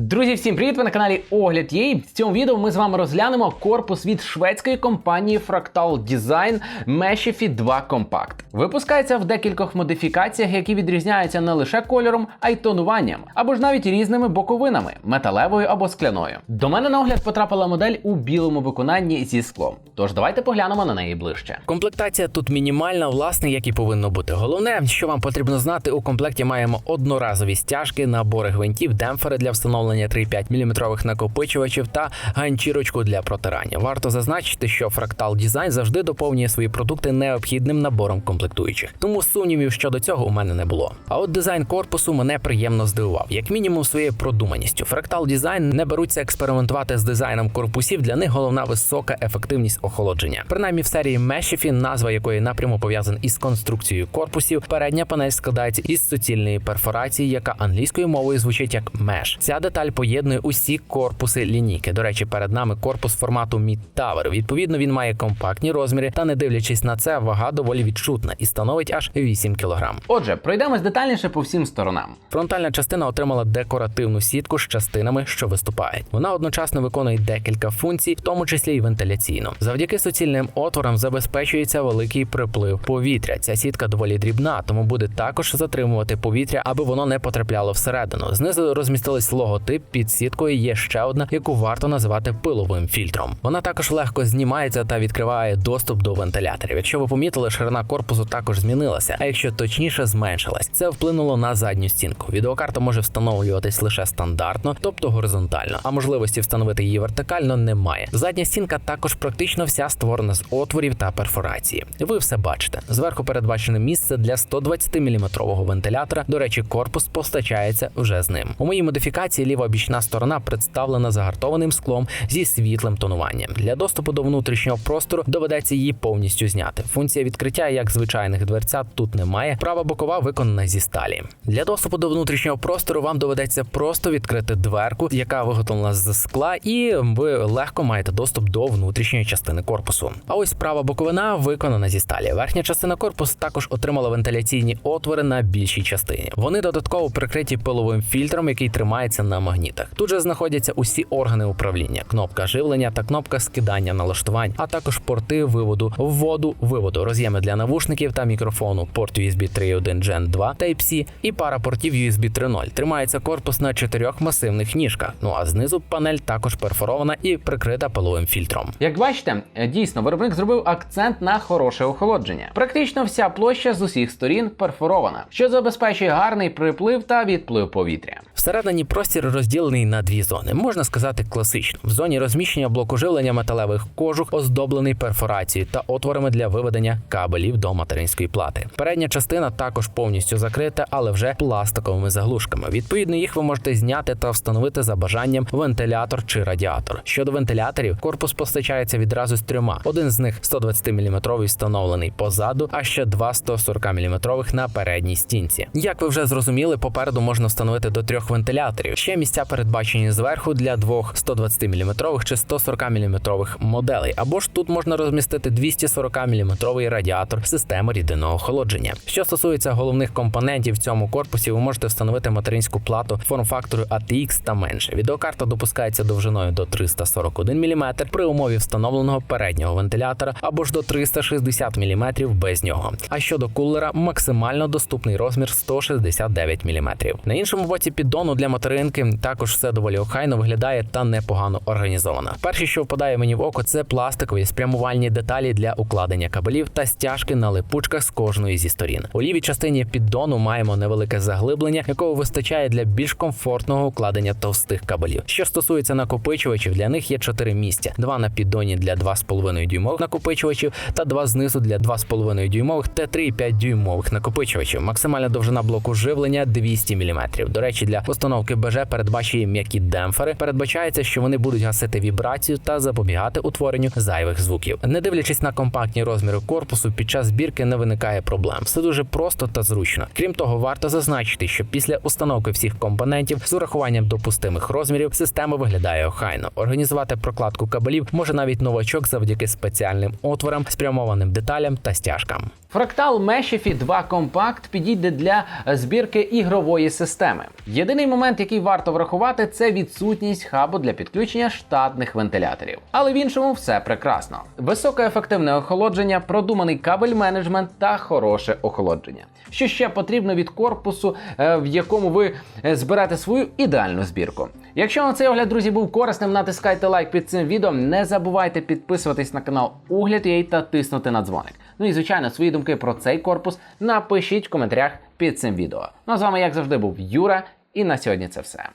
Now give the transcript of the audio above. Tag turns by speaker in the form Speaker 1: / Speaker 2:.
Speaker 1: Друзі, всім привіт! Ви на каналі Огляд Єй. В цьому відео ми з вами розглянемо корпус від шведської компанії Fractal Design Meshify 2 Compact. Випускається в декількох модифікаціях, які відрізняються не лише кольором, а й тонуванням, або ж навіть різними боковинами металевою або скляною. До мене на огляд потрапила модель у білому виконанні зі склом. Тож давайте поглянемо на неї ближче.
Speaker 2: Комплектація тут мінімальна, власне, як і повинно бути. Головне, що вам потрібно знати, у комплекті маємо одноразові стяжки, набори гвинтів, демпфери для встановлення 3,5 мм накопичувачів та ганчірочку для протирання. Варто зазначити, що Fractal Design завжди доповнює свої продукти необхідним набором комплектуючих. Тому сумнівів щодо цього у мене не було. А от дизайн корпусу мене приємно здивував, як мінімум своєю продуманістю. Fractal Design не беруться експериментувати з дизайном корпусів. Для них головна висока ефективність охолодження. Принаймні в серії Meshify, назва якої напряму пов'язана із конструкцією корпусів, передня панель складається із суцільної перфорації, яка англійською мовою звучить як Mesh. Ця деталь поєднує усі корпуси лінійки. До речі, перед нами корпус формату Mid Tower. Відповідно, він має компактні розміри, та не дивлячись на це, вага доволі відчутна і становить аж 8 кг.
Speaker 1: Отже, пройдемось детальніше по всім сторонам.
Speaker 2: Фронтальна частина отримала декоративну сітку з частинами, що виступають. Вона одночасно виконує декілька функцій, в тому числі й вентиляційну. Завдяки суцільним отворам забезпечується великий приплив повітря. Ця сітка доволі дрібна, тому буде також затримувати повітря, аби воно не потрапляло всередину. Знизу розмістились логотип. Під сіткою є ще одна, яку варто називати пиловим фільтром. Вона також легко знімається та відкриває доступ до вентиляторів. Якщо ви помітили, ширина корпусу також змінилася, а якщо точніше зменшилась. Це вплинуло на задню стінку. Відеокарта може встановлюватись лише стандартно, тобто горизонтально, а можливості встановити її вертикально немає. Задня стінка також практично вся створена з отворів та перфорації. Ви все бачите. Зверху передбачене місце для 120 мм вентилятора. До речі, корпус постачається вже з ним. У моїй модифікації ліва бічна сторона представлена загартованим склом зі світлим тонуванням. Для доступу до внутрішнього простору доведеться її повністю зняти. Функція відкриття, як звичайних дверцят, тут немає. Права бокова виконана зі сталі. Для доступу до внутрішнього простору вам доведеться просто відкрити дверку, яка виготовлена з скла, і ви легко маєте доступ до внутрішньої частини корпусу. А ось права боковина виконана зі сталі. Верхня частина корпусу також отримала вентиляційні отвори на більшій частині. Вони додатково прикриті пиловим фільтром, який тримається на магнітах. Тут же знаходяться усі органи управління, кнопка живлення та кнопка скидання налаштувань, а також порти виводу вводу, виводу, роз'єми для навушників та мікрофону, порт USB 3.1 Gen 2 Type-C і пара портів USB 3.0. Тримається корпус на чотирьох масивних ніжках. Ну а знизу панель також перфорована і прикрита пиловим фільтром.
Speaker 1: Як бачите, дійсно виробник зробив акцент на хороше охолодження. Практично вся площа з усіх сторін перфорована, що забезпечує гарний приплив та відплив повітря.
Speaker 2: Всередині простір розділений на дві зони, можна сказати класично. В зоні розміщення блоку живлення металевих кожух оздоблений перфорацією та отворами для виведення кабелів до материнської плати. Передня частина також повністю закрита, але вже пластиковими заглушками. Відповідно, їх ви можете зняти та встановити за бажанням вентилятор чи радіатор. Щодо вентиляторів, корпус постачається відразу з трьома. Один з них 120 мм встановлений позаду, а ще два 140 мм на передній стінці. Як ви вже зрозуміли, попереду можна встановити до трьох вентиляторів. Ще місця передбачені зверху для двох 120 мм чи 140 мм моделей. Або ж тут можна розмістити 240 мм радіатор системи рідинного охолодження. Що стосується головних компонентів в цьому корпусі, ви можете встановити материнську плату форм-фактору ATX та менше. Відеокарта допускається довжиною до 341 мм при умові встановленого переднього вентилятора або ж до 360 мм без нього. А щодо кулера, максимально доступний розмір 169 мм. На іншому боці піддону для материнки також все доволі охайно виглядає та непогано організовано. Перше, що впадає мені в око, це пластикові спрямувальні деталі для укладення кабелів та стяжки на липучках з кожної зі сторін. У лівій частині піддону маємо невелике заглиблення, якого вистачає для більш комфортного укладення товстих кабелів. Що стосується накопичувачів, для них є чотири місця: два на піддоні для 2,5 дюймових накопичувачів та два знизу для 2,5 дюймових та 3,5 дюймових накопичувачів. Максимальна довжина блоку живлення 200 мм. До речі, для постановки БЖ передбачені м'які демпфери. Передбачається, що вони будуть гасити вібрацію та запобігати утворенню зайвих звуків. Не дивлячись на компактні розміри корпусу, під час збірки не виникає проблем. Все дуже просто та зручно. Крім того, варто зазначити, що після установки всіх компонентів з урахуванням допустимих розмірів система виглядає охайно. Організувати прокладку кабелів може навіть новачок завдяки спеціальним отворам, спрямованим деталям та стяжкам.
Speaker 1: Fractal Meshify 2 Compact підійде для збірки ігрової системи. Єдиний момент, який варто варто врахувати, це відсутність хабу для підключення штатних вентиляторів. Але в іншому все прекрасно. Високоефективне охолодження, продуманий кабель менеджмент та хороше охолодження. Що ще потрібно від корпусу, е, в якому ви е, зберете свою ідеальну збірку. Якщо вам цей огляд, друзі, був корисним, натискайте лайк під цим відео. Не забувайте підписуватись на канал Угляд.ua та тиснути на дзвоник. Ну і звичайно, свої думки про цей корпус напишіть в коментарях під цим відео. Ну а з вами, як завжди, був Юра, і на сьогодні це все.